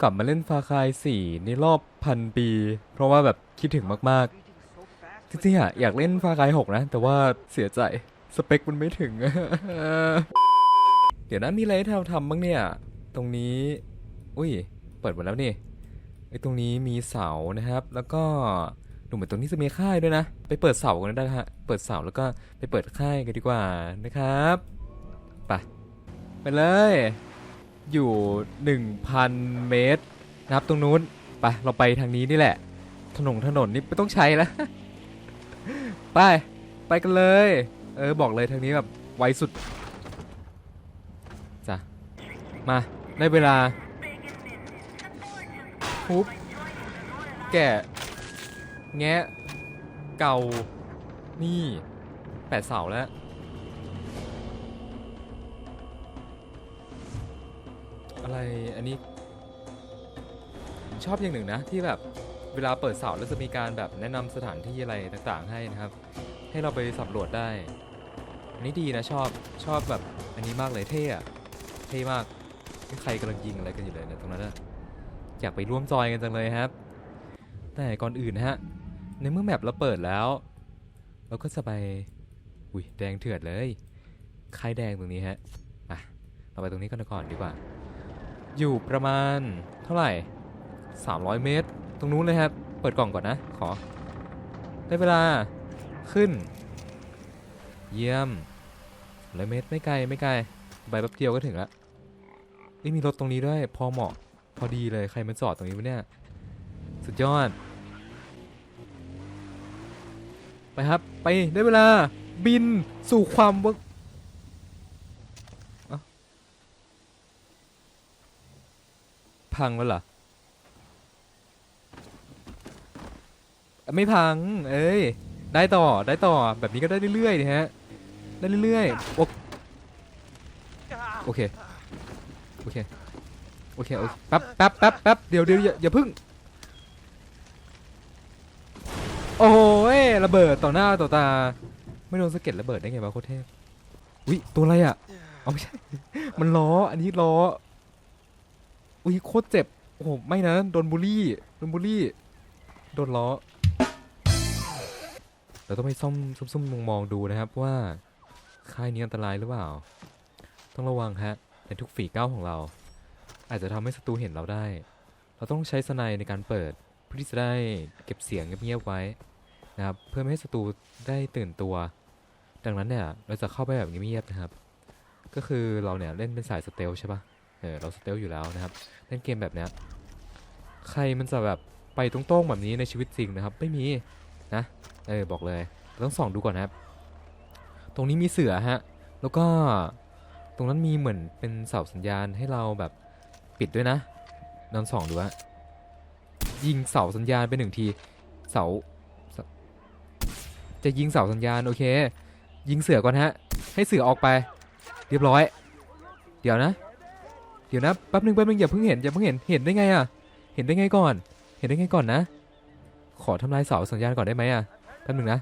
กลับมาเล่นฟาคายสี่ในรอบพันปี เพราะว่าแบบคิดถึงมากๆจริงๆอะอยากเล่นฟาคายหกนะ แต่ว่าเสียใจสเปคมันไม่ถึง เดี๋ยวนะมีอะไรให้เราทำบ้างเนี่ย ตรงนี้ อุ้ย เปิดหมดแล้วนี่ไอ้ตรงนี้มีเสานะครับ แล้วก็ดูเหมือนตรงนี้จะมีค่ายด้วยนะ ไปเปิดเสากันได้ฮะ เปิดเสาแล้วก็ไปเปิดค่ายกันดีกว่านะครับ ไป ไปเลย อยู่ 1,000 เมตรนะครับตรงนู้นไปเราไปทางนี้นี่แหละ ถนนถนนนี่ไม่ต้องใช้แล้ว ไปไปกันเลย เออบอกเลยทางนี้แบบไวสุดจ้ะมาได้เวลาทุบแกะแงะเก่านี่แปดเสาแล้ว อะไรอันนี้ชอบอย่างหนึ่งนะ ที่แบบเวลาเปิดเสาแล้วจะมีการแบบแนะนำสถานที่อะไรต่างๆ ให้นะครับ ให้เราไปสำรวจได้อันนี้ดีนะชอบชอบแบบอันนี้มากเลยเท่อะเท่มากใครกำลังยิงอะไรกันอยู่เลยเนี่ยตรงนั้นอะอยากไปร่วมจอยกันจังเลยครับ แต่ก่อนอื่นนะฮะในเมื่อแมปเราเปิดแล้ว เราก็จะไปอุ้ยแดงเถื่อดเลย ใค่ายแดงตรงนี้ฮะอะเราไปตรงนี้กันก่อนดีกว่า อยู่ประมาณเท่าไหร่ 300 เมตร ตรงนู้นเลยครับ เปิดกล่องก่อนนะ ขอ ได้เวลาขึ้น เยี่ยมร้อยเมตรไม่ไกลไม่ไกลไปแป๊บเดียวก็ถึงล้วเอ้ยมีรถตรงนี้ด้วย พอเหมาะ พอดีเลยใครมาจอดตรงนี้วะเนี่ย สุดยอด ไปครับ ไปได้เวลาบินสู่ความเวิร์กเอ้า พังแล้วเหรอ ไม่พัง เอ้ย ได้ต่อ ได้ต่อ แบบนี้ก็ได้เรื่อยๆนะฮะ ได้เรื่อยๆ โอโอเค โอเค โอเค โอเค แป๊บแป๊บแป๊บแป๊บเดี๋ยวเดี๋ยวอย่าอย่าพึ่ง โอ้ยระเบิดต่อหน้าต่อตา ไม่โดนสะเก็ดระเบิดได้ไงวะโคตรเทพ อุ้ยตัวอะไรอะ เอาไม่ใช่ มันล้อ อันนี้ล้อ อุ้ยโคตรเจ็บ โอ้โห ไม่นะ โดนบูลลี่ โดนบูลลี่ โดนล้อ เราต้องไปซ่อมซุ่มๆมองมองๆดูนะครับว่า ค่ายนี้อันตรายหรือเปล่า ต้องระวังฮะ ในทุกฝีก้าวของเรา อาจจะทำให้ศัตรูเห็นเราได้ เราต้องใช้สไนในการเปิดเพื่อที่จะได้เก็บเสียงเงียบๆไว้นะครับ เพื่อไม่ให้ศัตรูได้ตื่นตัว ดังนั้นเนี่ย เราจะเข้าไปแบบเงียบๆนะครับ ก็คือเราเนี่ยเล่นเป็นสายสเตลใช่ปะ เออเราสเตลอยู่แล้วนะครับเล่นเกมแบบนี้ใครมันจะแบบไปตรงๆแบบนี้ในชีวิตจริงนะครับ ไม่มีนะเออบอกเลยต้องส่องดูก่อนนะครับ ตรงนี้มีเสือฮะแล้วก็ตรงนั้นมีเหมือนเป็นเสาสัญญาณให้เราแบบปิดด้วยนะนอนส่องดูฮะยิงเสาสัญญาณไปหนึ่งทีเสา จะยิงเสาสัญญาณโอเค ยิงเสือก่อนฮะ ให้เสือออกไป เรียบร้อย เดี๋ยวนะ เดี๋ยวนะแป๊บนึงแป๊บนึงอย่าเพิ่งเห็นอย่าเพิ่งเห็นเห็นได้ไงอะเห็นได้ไงก่อน เห็นได้ไงก่อนนะ ขอทำลายเสาสัญญาณก่อนได้ไหมอะแป๊บนึงนะ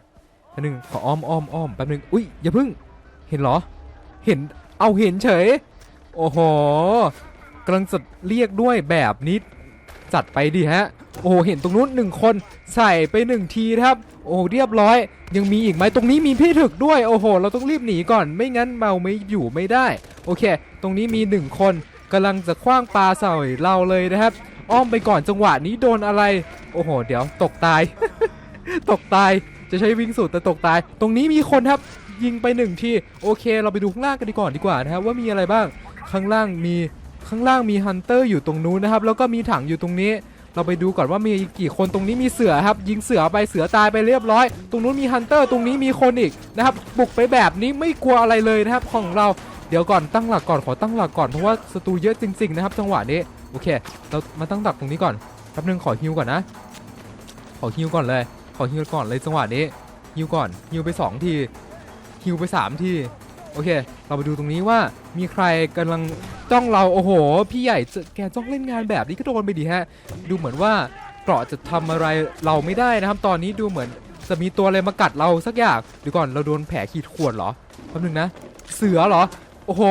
แป๊บนึงขออ้อมอ้อมอ้อมแป๊บนึงอุ้ยอย่าเพิ่งเห็นเหรอ เห็นเอาเห็นเฉย โอ้โหกำลังจะเรียกด้วยแบบนี้จัดไปดิฮะ โอ้โหเห็นตรงนู้นหนึ่งคนใส่ไปหนึ่งทีครับ โอ้โหเรียบร้อย ยังมีอีกไหมตรงนี้มีพี่ถึกด้วย โอ้โห เราต้องรีบหนีก่อนไม่งั้นเมาไม่อยู่ไม่ได้ โอเค ตรงนี้มีหนึ่งคน กำลังจะคว้างปลาใส่เราเลยนะครับ อ้อมไปก่อนจังหวะนี้โดนอะไร โอ้โห เดี๋ยวตกตาย ตกตายจะใช้วิ่งสุดแต่ตกตาย ตรงนี้มีคนครับยิงไปหนึ่งทีโอเค เราไปดูข้างล่างกันดีก่อนดีกว่านะครับว่ามีอะไรบ้างข้างล่างมีข้างล่างมีฮันเตอร์อยู่ตรงนู้นนะครับ แล้วก็มีถังอยู่ตรงนี้ เราไปดูก่อนว่ามีกี่คนตรงนี้มีเสือครับ ยิงเสือไปเสือตายไปเรียบร้อย ตรงนู้นมีฮันเตอร์ตรงนี้มีคนอีกนะครับบุกไปแบบนี้ไม่กลัวอะไรเลยนะครับของเรา เดี๋ยวก่อนตั้งหลักก่อนขอตั้งหลักก่อนเพราะว่าศัตรูเยอะจริง ๆ นะครับ จังหวะนี้โอเค เรามาตั้งหลักตรงนี้ก่อนแป๊บนึงขอฮิวก่อนนะ ขอฮิวก่อนเลย ขอฮิวก่อนเลยจังหวะนี้ฮิวก่อนฮิวไปสองทีฮิวไปสามทีโอเค เราไปดูตรงนี้ว่ามีใครกำลังจ้องเราโอ้โห พี่ใหญ่แกจ้องเล่นงานแบบนี้ก็โดนไปดีฮะ ดูเหมือนว่าเกราะจะทำอะไรเราไม่ได้นะครับ ตอนนี้ดูเหมือนจะมีตัวอะไรมากัดเราสักอย่างเดี๋ยวก่อนเราโดนแผลขีดข่วนเหรอแป๊บนึงนะ เสือเหรอ โอ้โห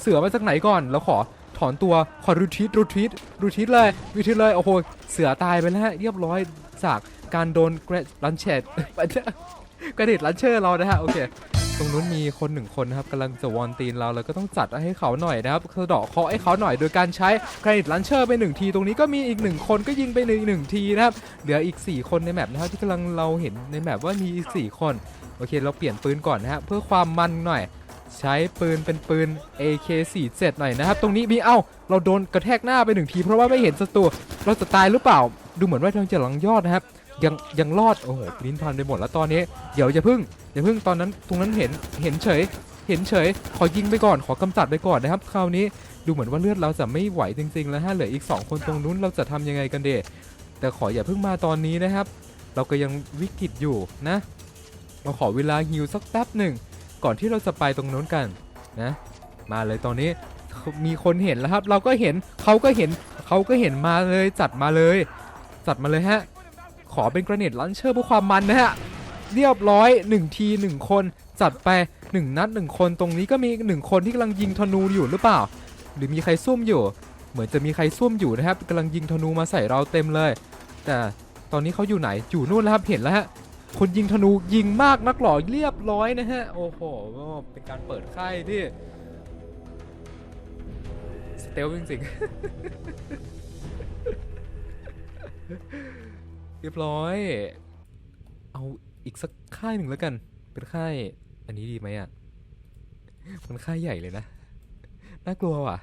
เสือมาจากไหนก่อนเราขอถอนตัว ขอรูทิตรูทิตรูทิตเลยรูทิตเลย โอ้โห เสือตายไปแล้วฮะเรียบร้อยจากการโดนแกรลันเชตกระเด็ดลันเชอร์เรานะฮะ โอเค ตรงนู้นมีคนหนึ่งคนนะครับกำลังจะวอนตีนเราเราก็ต้องจัดให้เขาหน่อยนะครับสะดาะเคาะให้เขาหน่อยโดยการใช้กระด็ดลันเชอร์ไปหนึ่งที ตรงนี้ก็มีอีกหนึ่งคนก็ยิงไปหนึ่งหนึ่งทีนะครับ เหลืออีก 4 คนในแมปนะครับที่กำลังเราเห็นในแมปว่ามีอีก4คน โอเค เราเปลี่ยนปืนก่อนนะฮะเพื่อความมันหน่อย ใช้ปืนเป็นปืน AK47 หน่อยนะครับ ตรงนี้มีเอ้า เราโดนกระแทกหน้าไปหนึ่งที เพราะว่าไม่เห็นศัตรูเราจะตายหรือเปล่า ดูเหมือนว่าทางจะหลังยอดนะครับ ยังยังรอด โอ้โหลิ้นพันไปหมดแล้วตอนนี้ เดี๋ยวอย่าพึ่งอย่าพึ่งตอนนั้นตรงนั้นเห็นเห็นเฉย เห็นเฉย ขอยิงไปก่อนขอกำจัดไปก่อนนะครับ คราวนี้ดูเหมือนว่าเลือดเราจะไม่ไหวจริงๆแล้วฮะเหลืออีก 2 คนตรงนู้นเราจะทำยังไงกันเดแต่ขออย่าเพิ่งมาตอนนี้นะครับ เราก็ยังวิกฤตอยู่นะเราขอเวลาฮิวสักแป๊บหนึ่ง ก่อนที่เราจะไปตรงนู้นกันนะ มาเลยตอนนี้มีคนเห็นแล้วครับ เราก็เห็นเขาก็เห็นเขาก็เห็นมาเลยจัดมาเลย จัดมาเลยฮะ ขอเป็นกระเน็ตลันเชอร์เพื่อความมันนะฮะเรียบร้อย1ที1 คน จัดไป 1 นัด 1 คนตรงนี้ก็มีอีกหนึ่งคนที่กำลังยิงธนูอยู่หรือเปล่า หรือมีใครซุ่มอยู่ เหมือนจะมีใครซุ่มอยู่นะครับกำลังยิงธนูมาใส่เราเต็มเลย แต่ตอนนี้เขาอยู่ไหนอยู่นู่นแล้วครับเห็นแล้วฮะ คนยิงธนูยิงมากนักหรอเรียบร้อยนะฮะ โอ้โห เป็นการเปิดค่ายที่สเตลจริงๆเรียบร้อย เอาอีกสักค่ายหนึ่งแล้วกัน เป็นค่าย อันนี้ดีไหมอะ มันค่ายใหญ่เลยนะ น่ากลัวว่ะ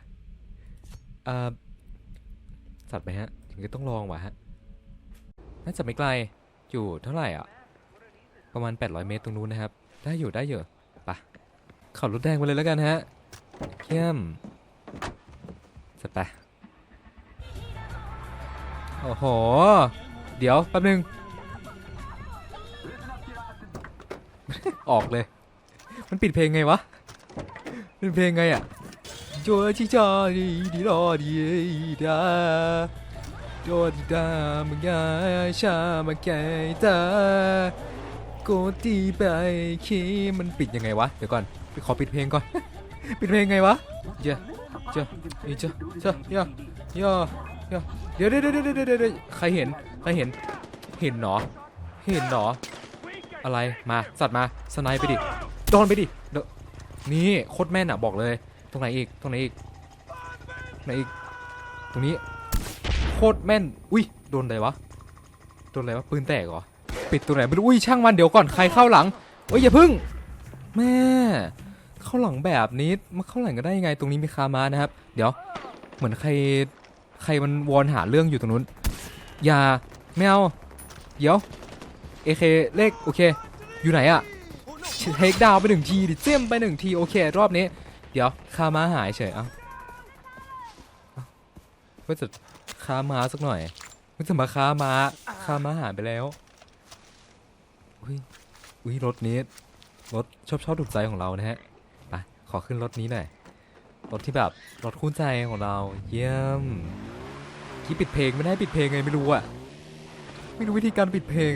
อ่าสัตว์ไหมฮะถึงจะต้องลองว่ะฮะ น่าจะไม่ไกล อยู่เท่าไหร่อะ ประมาณ 800 เมตรตรงนู้นนะครับ ได้อยู่ได้อยู่ไปะขับรถแดงไปเลยแล้วกันฮะเยี่ยมจัดไปโอ้โห เดี๋ยวแป๊บนึง ออกเลย มันปิดเพลงไงวะปิดเพลงไงอะโจชิจาดีดีรอดีดาโจดีดามึงยาชามาแก่ตา โกตีไปคีมันปิดยังไงวะ เดี๋ยวก่อนไปขอปิดเพลงก่อน ปิดเพลงไงวะเจ้าเจ้าอีเจ้าเจ้าย่อย่อย่อเดี๋ยวเดี๋ยวเดี๋ยวเดี๋ยวเดี๋ยวเดี๋ยวใครเห็น ใครเห็น เห็นเหรอเห็นเหรออะไร มา สัตว์มา สไนไปดิ โดนไปดิเดนี่โคตรแม่นอะบอกเลย ตรงไหนอีก ตรงไหนอีกไหนอีก ตรงนี้ โคตรแม่น อุ้ย โดนอะไรวะ โดนอะไรวะ ปืนแตกเหรอ ปิดตรงไหนไม่รู้อุ้ยช่างมันเดี๋ยวก่อนใครเข้าหลังเอ้ยอย่าพึ่ง แม่ เข้าหลังแบบนี้มาเข้าหลังกันได้ยังไงตรงนี้มีคามานะครับ เดี๋ยวเหมือนใครใครมันวอนหาเรื่องอยู่ตรงนู้น อย่าไม่เอาเดี๋ยวเอเคเลขโอเค อยู่ไหนอะเทคดาวไปหนึ่งทีดิเจมไปหนึ่งทีโอเค รอบนี้ เดี๋ยวคามาหายเฉยเอาเอ้าก็จะคามาสักหน่อยก็จะมาคามาคามาหายไปแล้ว อุ้ยอุ้ยรถนี้รถชอบชอบถูกใจของเรานะฮะไปขอขึ้นรถนี้หน่อยรถที่แบบรถคู่ใจของเรา เยี่ยมที่ปิดเพลงไม่ได้ปิดเพลงไงไม่รู้อะไม่รู้วิธีการปิดเพลง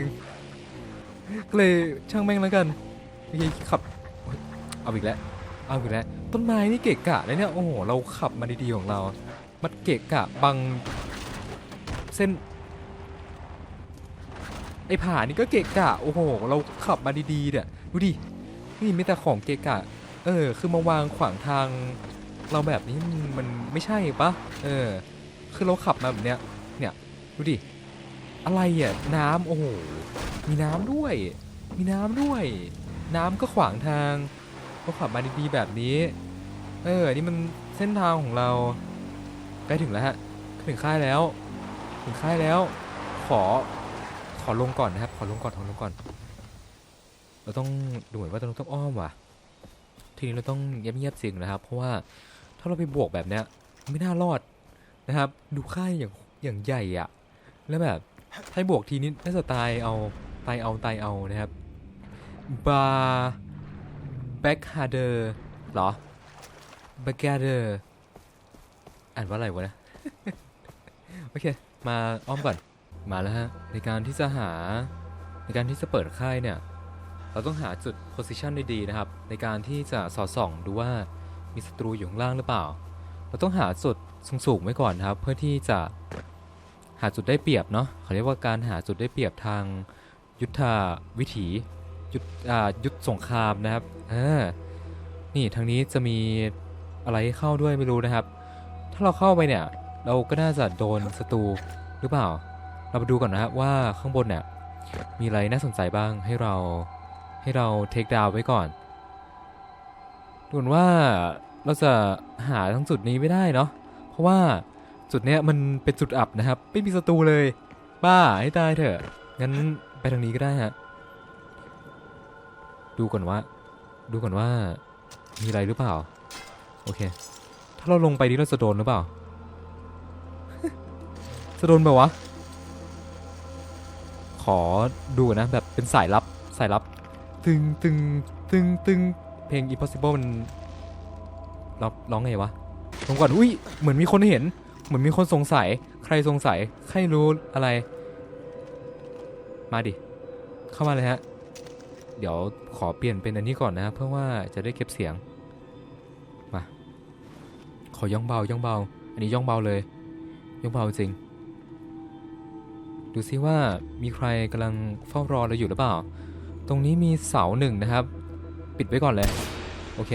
ก็เลยช่างแม่งแล้วกันวิธีขับเอาอีกแล้วเอาอีกแล้วต้นไม้นี่เกะกะเลยเนี่ยโอ้โหเราขับมาดีๆของเรา มันเกะกะบังเส้น ไอ้ผานี่ก็เกะกะ โอ้โห เราขับมาดีๆเนี่ยดูดิ นี่มีแต่ของเกะกะ เออ คือมาวางขวางทาง เราแบบนี้มันไม่ใช่ปะเออ คือเราขับมาแบบเนี้ย เนี่ย ดูดิ อะไรอะ น้ำโอ้โห มีน้ำด้วย มีน้ำด้วย น้ำก็ขวางทาง ก็ขับมาดีๆแบบนี้ เออ นี่มันเส้นทางของเราใกล้ถึงแล้วฮะ ถึงค่ายแล้ว ถึงค่ายแล้ว ขอ ขอลงก่อนนะครับ ขอลงก่อนขอลงก่อน เราต้องดูเหมือนว่าเราต้องอ้อมว่ะ ทีนี้เราต้องเงียบๆเสียงนะครับ เพราะว่าถ้าเราไปบวกแบบเนี้ยไม่น่ารอดนะครับ ดูค่ายอย่างอย่างใหญ่อะแล้วแบบถ้าบวกทีนี้น่าจะตายเอาตายเอาตายเอานะครับบาแบ็กฮาร์เดอร์หรอแบ็กฮาร์เดอร์อ่านว่าอะไรวะนะ โอเค มาอ้อมก่อน มาแล้วฮะ ในการที่จะหาในการที่จะเปิดค่ายเนี่ย เราต้องหาจุดโพซิชันดีๆนะครับ ในการที่จะสอดส่องดูว่ามีศัตรูอยู่ข้างล่างหรือเปล่า เราต้องหาจุดสูงๆไว้ก่อนนะครับ เพื่อที่จะหาจุดได้เปรียบเนาะเขาเรียกว่าการหาจุดได้เปรียบทางยุทธวิถียุทธอ่ายุทธสงครามนะครับเออนี่ทางนี้จะมีอะไรเข้าด้วยไม่รู้นะครับ ถ้าเราเข้าไปเนี่ย เราก็น่าจะโดนศัตรูหรือเปล่า เรามาดูก่อนนะครับว่าข้างบนเนี่ยมีอะไรน่าสนใจบ้างให้เราให้เราเทคดาวไว้ก่อนดูเหมือนว่าเราจะหาทั้งจุดนี้ไม่ได้เนาะเพราะว่าจุดเนี้ยมันเป็นจุดอับนะครับ ไม่มีศัตรูเลย บ้าให้ตายเถอะงั้นไปทางนี้ก็ได้ฮะดูก่อนว่า ดูก่อนว่ามีอะไรหรือเปล่า โอเค ถ้าเราลงไปนี้เราจะโดนหรือเปล่าจะโดนแบบวะ ขอดูนะแบบเป็นสายลับสายลับ ตึงตึงตึงตึงเพลง impossible มันร้องร้องไงวะลงก่อนอุ้ยเหมือนมีคนเห็น เหมือนมีคนสงสัย ใครสงสัย ใครรู้อะไร มาดิ เข้ามาเลยฮะ เดี๋ยวขอเปลี่ยนเป็นอันนี้ก่อนนะเพื่อว่าจะได้เก็บเสียง มา ขอย่องเบาย่องเบา อันนี้ย่องเบาเลย ย่องเบาจริง ดูซิว่ามีใครกำลังเฝ้ารอเราอยู่หรือเปล่า ตรงนี้มีเสาหนึ่งนะครับ ปิดไว้ก่อนเลย โอเค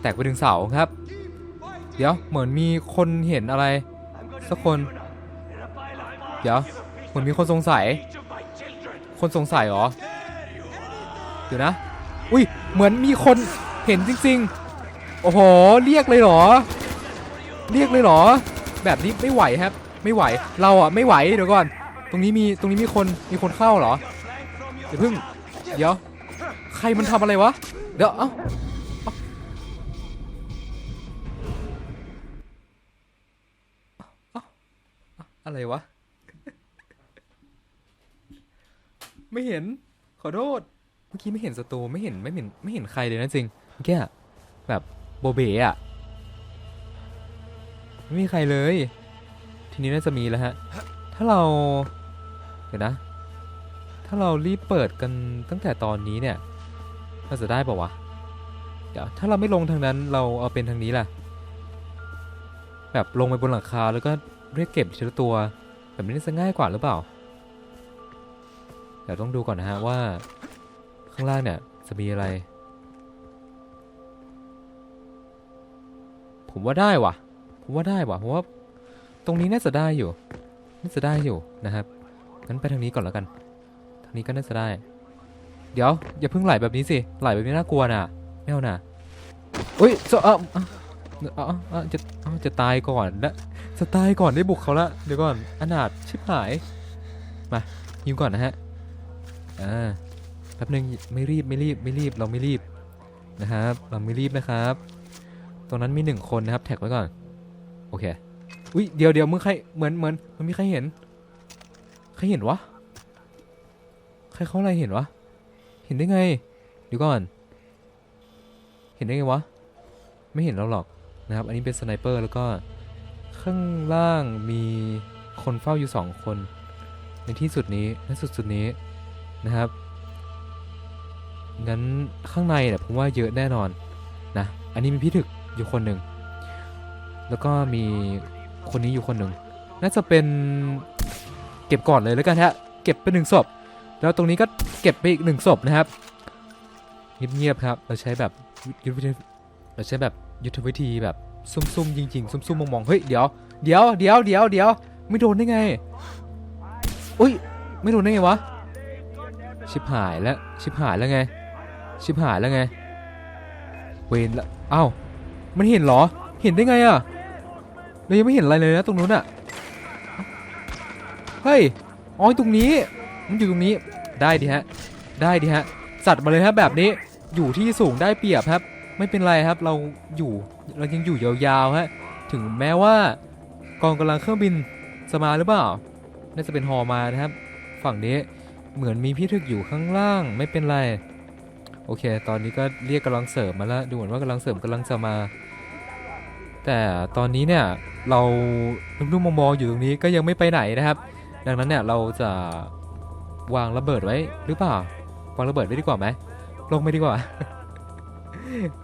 แตกไปถึงเสาครับ เดี๋ยวเหมือนมีคนเห็นอะไร สักคน เดี๋ยวเหมือนมีคนสงสัย คนสงสัยเหรอ เดี๋ยวนะ อุ้ยเหมือนมีคนเห็นจริง ๆ โอ้โห เรียกเลยเหรอ เรียกเลยเหรอ แบบนี้ไม่ไหวครับ ไม่ไหว เราอะไม่ไหวเดี๋ยวก่อน ตรงนี้มีตรงนี้มีคนมีคนเข้าเหรอเดี๋ยวเพิ่ง เดี๋ยว ใครมันทำอะไรวะ เดี๋ยว เอ้าเอาเอ้เอาอะไรวะ ไม่เห็น ขอโทษ เมื่อกี้ไม่เห็นศัตรูไม่เห็นไม่เห็นไม่เห็นใครเลยนะจริงเมื่อกี้แบบโบเบ๋อะไม่มีใครเลย ทีนี้น่าจะมีแล้วฮะ ถ้าเรา เดี๋ยวนะ ถ้าเรารีบเปิดกันตั้งแต่ตอนนี้เนี่ยเราจะได้ป่าวะ เดี๋ยวถ้าเราไม่ลงทางนั้นเราเอาเป็นทางนี้แหละแบบลงไปบนหลังคาแล้วก็เรียกเก็บทีละตัว แบบนี้จะง่ายกว่าหรือเปล่า เดี๋ยวต้องดูก่อนนะฮะว่า ข้างล่างเนี่ยจะมีอะไร ผมว่าได้ว่ะ ผมว่าได้ว่ะเพราะว่าตรงนี้น่าจะได้อยู่ น่าจะได้อยู่นะครับ งั้นไปทางนี้ก่อนแล้วกัน ทางนี้ก็น่าจะได้ เดี๋ยวอย่าเพิ่งไหลแบบนี้สิ ไหลแบบนี้น่ากลัวน่ะ ไม่เอาน่ะอุ้ยจะเอ้าเอ้าเออจะเอ้าจะตายก่อนนะจะตายก่อนได้บุกเขาละ เดี๋ยวก่อน อนาถชิบหาย มายิงก่อนนะฮะอ่าแป๊บนึงไม่รีบไม่รีบไม่รีบเราไม่รีบนะครับเราไม่รีบนะครับ ตรงนั้นมีหนึ่งคนนะครับแท็กไว้ก่อน โอเค อุ้ยเดี๋ยวเดี๋ยวมึงใครเหมือนเหมือนมันมีใครเห็น ครเห็นวะ ใครเขาอะไรเห็นวะ เห็นได้ไงเดี๋ยวก่อน เห็นได้ไงวะ ไม่เห็นเราหรอกนะครับ อันนี้เป็นสไนเปอร์แล้วก็ข้างล่างมีคนเฝ้าอยู่สองคน ในที่สุดนี้และสุดสุดนี้นะครับ งั้นข้างในเนี่ยผมว่าเยอะแน่นอนนะ อันนี้มีพี่ถึกอยู่คนหนึ่ง แล้วก็มีคนนี้อยู่คนหนึ่ง น่าจะเป็น ก็บก่อนเลยแล้วกันฮะเก็บไปหนึ่งศพแล้วตรงนี้ก็เก็บไปอีกหนึ่งศพนะครับเงียบๆครับเราใช้แบบยุทธวิธีเราใช้แบบยุทธวิธีแบบซุ่มๆจริงๆซุ่มๆมองๆเฮ้ยเดี๋ยวเดี๋ยวเดี๋ยวเดี๋ยวเดี๋ยวไม่โดนได้ไงอุ้ยไม่โดนได้ไงวะชิบหายแล้วชิบหายแล้วไงชิบหายแล้วไงเวนละอ้าวมันเห็นเหรอเห็นได้ไงอะเรายังไม่เห็นอะไรเลยนะตรงนู้นอะ เฮ้ยอ๋อตรงนี้มันอยู่ตรงนี้ได้ดิฮะได้ดิฮะจัดมาเลยครับแบบนี้อยู่ที่สูงได้เปรียบครับ ไม่เป็นไรครับเราอยู่เรายังอยู่ยาวๆฮะถึงแม้ว่ากองกำลังเครื่องบินจะมาหรือเปล่าน่าจะเป็นฮอมานะครับ ฝั่งนี้เหมือนมีพี่ถึกอยู่ข้างล่างไม่เป็นไรโอเค ตอนนี้ก็เรียกกำลังเสริมมาแล้วดูเหมือนว่ากำลังเสริมกำลังจะมา แต่ตอนนี้เนี่ยเราลุ่มๆมองๆอยู่ตรงนี้ก็ยังไม่ไปไหนนะครับ ดังนั้นเนี่ยเราจะวางระเบิดไว้หรือเปล่าวางระเบิดไว้ดีกว่าไหมลงไปดีกว่า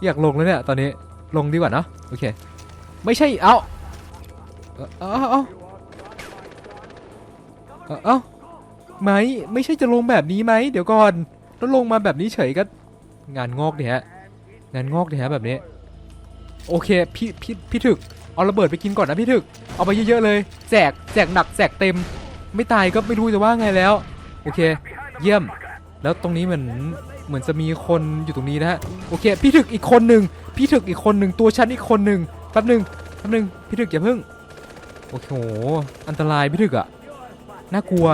อยากลงแล้วเนี่ยตอนนี้ลงดีกว่าเนอะโอเค ไม่ใช่เอาเอ้าเอ้าเอ้าเอาเอาไหมไม่ใช่จะลงแบบนี้ไหมเดี๋ยวก่อนแล้วลงมาแบบนี้เฉยก็งานงอกดิฮะงานงอกดิฮะแบบนี้ โอเคพี่พี่พี่ถึกเอาระเบิดไปกินก่อนนะพี่ถึกเอาไปเยอะๆเลยแจกแจกหนักแจกเต็ม ไม่ตายก็ไม่รู้จะว่าไงแล้ว โอเค เยี่ยม แล้วตรงนี้เหมือนเหมือนจะมีคนอยู่ตรงนี้นะฮะโอเค พี่ถึกอีกคนหนึ่งพี่ถึกอีกคนหนึ่งตัวฉันอีกคนหนึ่งแป๊บหนึ่งแป๊บหนึ่งพี่ถึกอย่าเพิ่ง โอ้โหอันตรายพี่ถึกอะน่ากลัว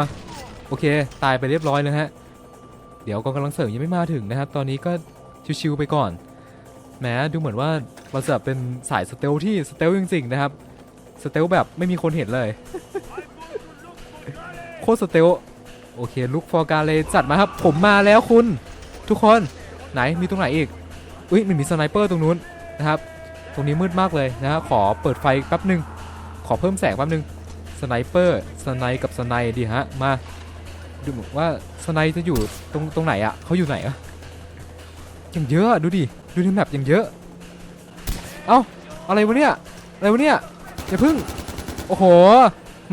โอเค ตายไปเรียบร้อยแล้วฮะเดี๋ยวกองกำลังเสริมยังไม่มาถึงนะครับ ตอนนี้ก็ชิวๆไปก่อนแหมดูเหมือนว่าเราจะเป็นสายสเตลที่สเตลจริงๆนะครับ สเตลแบบไม่มีคนเห็นเลย โคตรสเตลโอเคลุกฟอร์การเลยจัดมาครับ ผมมาแล้วคุณ ทุกคนไหนมีตรงไหนอีกอุ้ยมันมีสไนเปอร์ตรงนู้นนะครับ ตรงนี้มืดมากเลยนะฮะขอเปิดไฟแป๊บหนึ่งขอเพิ่มแสงแป๊บหนึ่งสไนเปอร์สไนกับสไนดีฮะมาดูหมือนว่าสไนจะอยู่ตรงตรงไหนอะเขาอยู่ไหนอะย่างเยอะดูดิดูในแมปย่างเยอะเอ้าอะไรวะเนี่ยอะไรวะเนี่ยอย่าพึ่งโอ้โห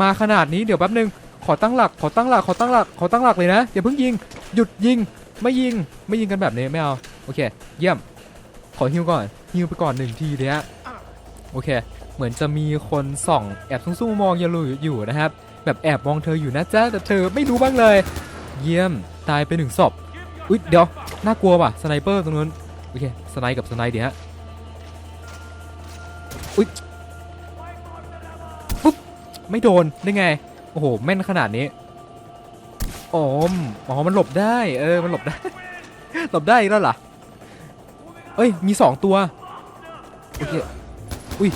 มาขนาดนี้เดี๋ยวแป๊บหนึ่ง ขอตั้งหลัก ขอตั้งหลัก ขอตั้งหลัก ขอตั้งหลักเลยนะ อย่าเพิ่งยิง หยุดยิง ไม่ยิง ไม่ยิงกันแบบนี้ไม่เอา โอเค เยี่ยม ขอฮิวก่อน ฮิวไปก่อนหนึ่งทีเลยฮะ โอเค เหมือนจะมีคนส่องแอบซุ่มๆมองยาลูอยู่นะครับ แบบแอบมองเธออยู่นะจ๊ะ แต่เธอไม่รู้บ้างเลย เยี่ยม ตายไปหนึ่งศพ อุ๊ย เดี๋ยว น่ากลัวว่ะ สไนเปอร์ตรงนู้น โอเค สไนกับสไนเดี๋ยวฮะ อุ๊ย ปุ๊บ ไม่โดน ได้ไง โอ้โหแม่นขนาดนี้อ๋อมอ๋อมันหลบได้ เออ มันหลบได้ หลบได้แล้วเหรอเอ้ย มีสองตัว โอเค อุ้ย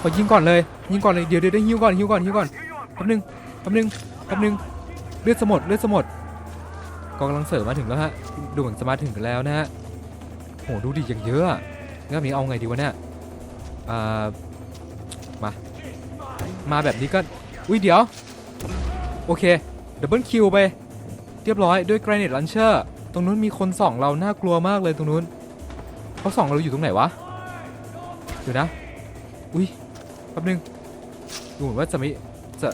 ขอยิงก่อนเลย ยิงก่อนเลย เดี๋ยวเดี๋ยวเดี๋ยวฮิวก่อนฮิวก่อนฮิวก่อน แป๊บนึง แป๊บนึง แป๊บนึง เลือดสมดเลือดสมดกองกำลังเสริมมาถึงแล้วฮะ ดูเหมือนจะมาถึงกันแล้วนะฮะ โห ดูดิอย่างเยอะอะแล้วแบบนี้เอาไงดีวะเนี่ยอ่า มา มาแบบนี้ก็ อุ้ย เดี๋ยว โอเคดับเบิลคิวไป เรียบร้อยด้วย Granite Launcher ตรงนู้นมีคนส่องเราน่ากลัวมากเลยตรงนู้นเขาส่องเราอยู่ตรงไหนวะเดี๋ยวนะ อุ้ยแป๊บนึงดูเหมือนว่าจะไม่จะ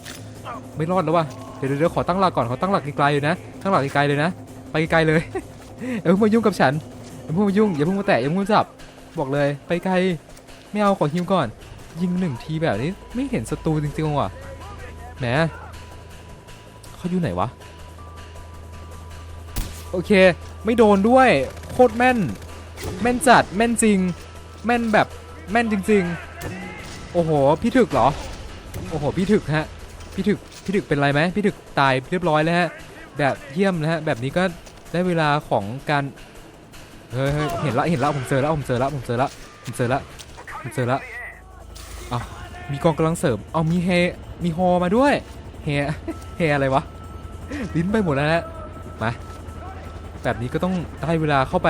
ไม่รอดแล้ววะเดี๋ยวเดี๋ยวเดี๋ยวขอตั้งหลักก่อนขอตั้งหลักไกลๆเลยนะตั้งหลักไกลๆเลยนะ ไปไกลๆเลยอย่าเพิ่งมายุ่งกับฉันอย่าเพิ่งมายุ่งอย่าเพิ่งมาแตะอย่าเพิ่งมาจับบอกเลย ไปไกลไม่เอาขอฮิวก่อน ยิงหนึ่งทีแบบนี้ไม่เห็นศัตรูจริงๆว่ะแหม เขาอยู่ไหนวะ โอเค ไม่โดนด้วย โคตรแม่น แม่นจัด แม่นจริง แม่นแบบ แม่นจริง ๆ โอ้โห พี่ถึกเหรอ โอ้โห พี่ถึกฮะ พี่ถึก พี่ถึกเป็นไรไหม พี่ถึกตายเรียบร้อยแล้วฮะ แบบเยี่ยมนะฮะ แบบนี้ก็ได้เวลาของการ เฮ้ยเห็นละ เห็นละ ผมเจอแล้วผมเจอแล้วผมเจอแล้วผมเจอแล้วผมเจอแล้วเอามีกองกำลังเสริม เอามีเฮมีฮอมาด้วยเฮเฮอะไรวะ ลิ้นไปหมดแล้วนะมาแบบนี้ก็ต้องได้เวลาเข้าไป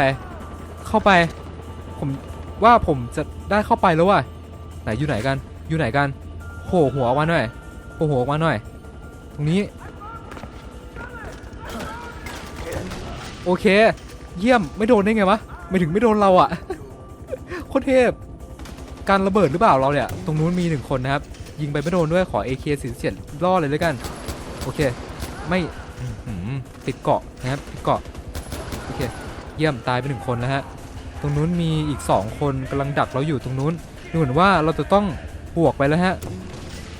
เข้าไป ผมว่าผมจะได้เข้าไปแล้วว่ะไหนอยู่ไหนกัน อยู่ไหนกันโผล่หัวออกมาหน่อยโผล่หัวออกมาหน่อย ตรงนี้ โอเค เยี่ยมไม่โดนได้ไงวะไม่ถึงไม่โดนเราอะโคตรเทพการระเบิดหรือเปล่าเราเนี่ย ตรงนู้นมีหนึ่งคนนะครับ ยิงไปไม่โดนด้วยขอ AK 47ล่อเลยแล้วกัน โอเค ไม่ติดเกาะนะครับติดเกาะโอเคเยี่ยมตายไปหนึ่งคนแล้วฮะตรงนู้นมีอีก 2 คนกำลังดักเราอยู่ตรงนู้นดูเหมือนว่าเราจะต้องบวกไปแล้วฮะ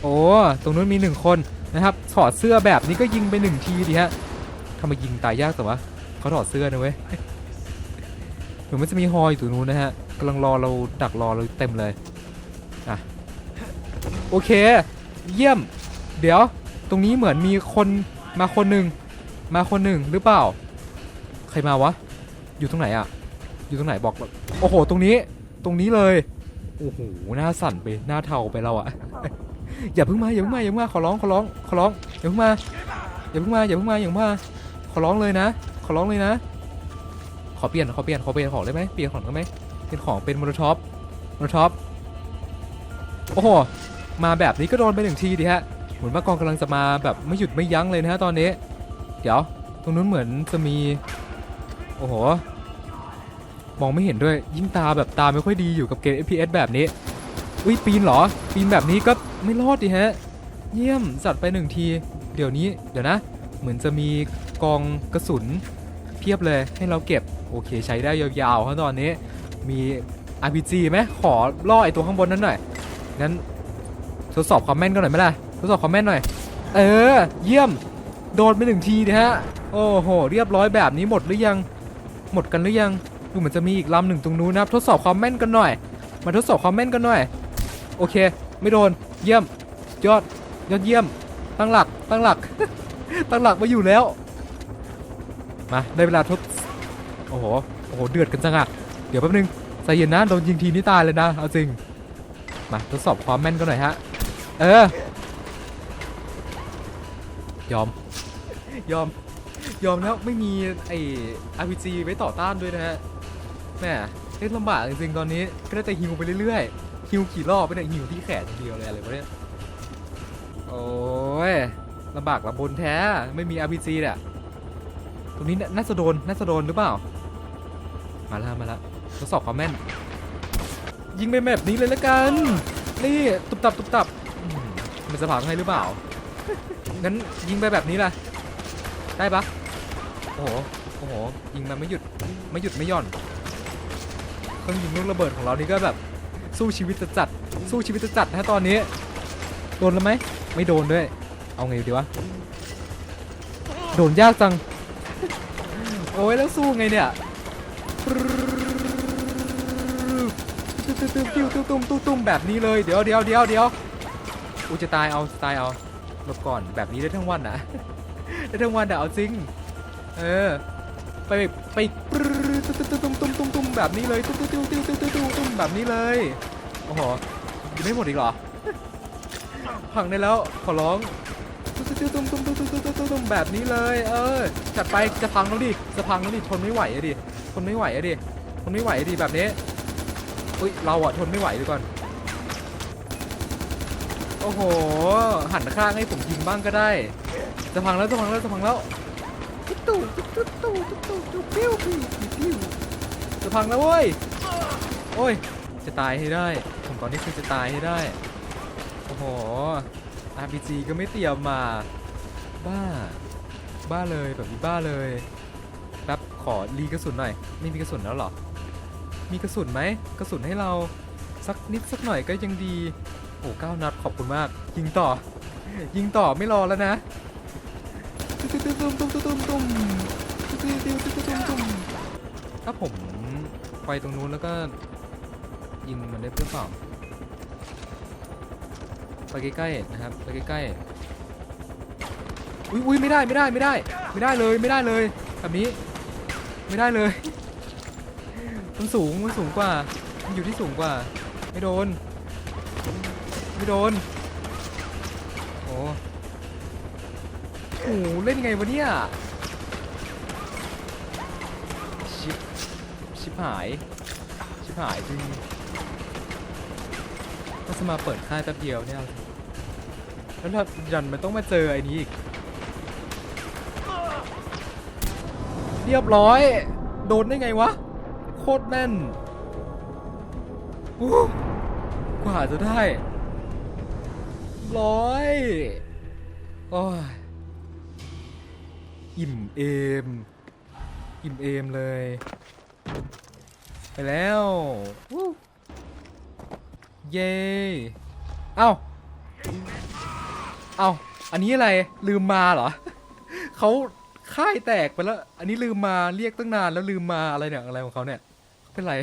โอ้ตรงนู้นมีหนึ่งคนนะครับถอดเสื้อแบบนี้ก็ยิงไปหนึ่งทีดีฮะทำไมยิงตายยากแต่ว่าเขาถอดเสื้อนะเว้ยเหมือนมันจะมีฮอยอยู่ตรงนู้นนะฮะกำลังรอเราดักรอเราเต็มเลยอะโอเค เยี่ยม เดี๋ยว ตรงนี้เหมือนมีคน มาคนหนึ่งมาคนหนึ่งหรือเปล่า ใครมาวะ อยู่ตรงไหนอะอยู่ตรงไหนบอกโอ้โห ตรงนี้ ตรงนี้เลย โอ้โห หน้าสั่นไป หน้าเทาไปเราอะอย่าเพิ่งมา อย่าเพิ่งมา อย่าเพิ่งมา ขอร้อง ขอร้อง ขอร้อง อย่าเพิ่งมา อย่าเพิ่งมา อย่าเพิ่งมา อย่าเพิ่งมา ขอร้องเลยนะ ขอร้องเลยนะ ขอเปลี่ยน ขอเปลี่ยน ขอเปลี่ยนของได้ไหมเปลี่ยนของได้ไหมเป็นของ เป็นมอเตอร์ท็อปมอเตอร์ท็อป โอ้โห มาแบบนี้ก็โดนไปหนึ่งทีดิฮะ เหมือนว่ากองกำลังจะมาแบบไม่หยุดไม่ยั้งเลยนะฮะตอนนี้ เดี๋ยว ตรงนู้นเหมือนจะมี โอ้โห มองไม่เห็นด้วย ยิ่งตาแบบตาไม่ค่อยดีอยู่กับเกม FPS แบบนี้ อุ้ยปีนเหรอ ปีนแบบนี้ก็ไม่รอดดิฮะ เยี่ยมจัดไปหนึ่งที เดี๋ยวนี้เดี๋ยวนะ เหมือนจะมีกองกระสุน เพียบเลยให้เราเก็บ โอเค ใช้ได้ยาวๆครับตอนนี้ มี RPG ไหมขอล่อไอตัวข้างบนนั้นหน่อยงั้นทดสอบความแม่นกันหน่อยไหมล่ะ ดสอบความแม่นหน่อย เออ เยี่ยม โดนไปหนึ่งทีนะฮะ โอ้โห เรียบร้อยแบบนี้หมดหรือยัง หมดกันหรือยัง ดูเหมือนจะมีอีกลำหนึ่งตรงนู้นนะครับ ทดสอบความแม่นกันหน่อย มาทดสอบความแม่นกันหน่อย โอเค ไม่โดน เยี่ยม ยอด ยอดเยี่ยม ตั้งหลัก ตั้งหลัก ตั้งหลักมาอยู่แล้ว มา ได้เวลาทด โอ้โห โอ้โห เดือดกันจังอะเดี๋ยวแป๊บนึงใจเย็นนะ โดนยิงทีนี่ตายเลยนะ เอาจริง มาทดสอบความแม่นกันหน่อยฮะ เออ ยอม ยอม ยอมแล้วไม่มีไอ้ RPG ไว้ต่อต้านด้วยนะฮะแม่เล่นลำบากจริงๆตอนนี้ก็ได้แต่ฮิวไปเรื่อยๆฮิวกี่รอบไปเนี่ยฮิวที่แขนเดียวเลยอะไรวะเนี่ยโอ้ยลำบากลำบนแท้ไม่มี RPG เนี่ยตรงนี้น่าจะโดนน่าจะโดนหรือเปล่า มาแล้วมาแล้วทดสอบความแม่น ยิงไปแบบนี้เลยละกัน นี่ตุบตับตุบตับมมันจะผ่านให้หรือเปล่า งั้นยิงไปแบบนี้ล่ะ ได้ปะโอ้โห โอ้โห ยิงมันไม่หยุด ไม่หยุดไม่ย่อน เครื่องยิงลูกระเบิดของเรานี่ก็แบบ สู้ชีวิตจะจัด สู้ชีวิตจะจัดนะตอนนี้ โดนแล้วไหม ไม่โดนด้วย เอาไงดีวะ โดนยากจัง โอ้ยแล้วสู้ไงเนี่ยตุ้มตุ้มตุ้มตุ้มตุ้มตึมแบบนี้เลย เดี๋ยวเดี๋ยวเดี๋ยวเดี๋ยวอูจะตายเอาตายเอา หลบก่อนแบบนี้ได้ทั้งวันนะได้ทั้งวันแต่เอาจริง เออ ไปไปตุ้มตุ้มตุ้มตุ้มแบบนี้เลยตุ้มตุ้มตุ้มตุ้มตุ้มตุ้มตุ้มแบบนี้เลยโอ้โหยังไม่หมดอีกเหรอพังได้แล้วขอร้องตุ้มตุ้มตุ้มตุ้มตุ้มตุ้มตุ้มตุ้มตุ้มแบบนี้เลย เออจัดไปจะพังแล้วดิจะพังแล้วดิทนไม่ไหวอะดิทนไม่ไหวอะดิทนไม่ไหวอะดิแบบนี้อุ้ยเราอะทนไม่ไหวดีก่อน อ้โห หันข้างให้ผมยิงบ้างก็ได้ จะพังแล้วจะพังแล้วจะพังแล้วตุ๊ตุ๊ตุ๊ตุ๊ตุ๊ตุ๊ตุ๊ปิ้วปิ้วปิ้วจะพังแล้วเว้ย โอ้ย จะตายให้ได้ ผมตอนนี้คือจะตายให้ได้ โอ้โห RPG ก็ไม่เตรียมมา บ้า บ้าเลยแบบนี้บ้าเลยแป๊บขอรีกระสุนหน่อย ไม่มีกระสุนแล้วหรอ มีกระสุนไหม กระสุนให้เราสักนิดสักหน่อยก็ยังดี โอ้เก้านัดขอบคุณมาก ยิงต่อ ยิงต่อไม่รอแล้วนะตุ้มตุ้มตุ้มตุ้มตุ้มตุ้มตุ้มตุ้มตุ้มตุ้มตุ้มตุ้มถ้าผมไปตรงนู้นแล้วก็ ยิงมันได้เพื่อเปล่าไปใกล้ๆนะครับไปใกล้ๆอุ้ยอุ้ยไม่ได้ไม่ได้ไม่ได้ ไม่ได้เลยไม่ได้เลยแบบนี้ ไม่ได้เลยมันสูงมันสูงกว่ามันอยู่ที่สูงกว่า ไม่โดน ไม่โดน โอ้โหเล่นไงวะเนี่ย ชิปชิปหาย ชิปหายจริงก็จะมาเปิดค่ายแป๊บเดียวเนี่ย แล้วถ้ายันมันต้องมาเจอไอ้นี้อีก เรียบร้อย โดนได้ไงวะ โคตรแม่นอู้กว่าจะได้ ร้อยโอ้ยอิ่มเอม อิ่มเอมเลย ไปแล้วเย้เอ้า เอ้า อันนี้อะไร ลืมมาเหรอ เขาค่ายแตกไปแล้ว อันนี้ลืมมา เรียกตั้งนานแล้วลืมมาอะไรเนี่ย อะไรของเขาเนี่ย เป็นไร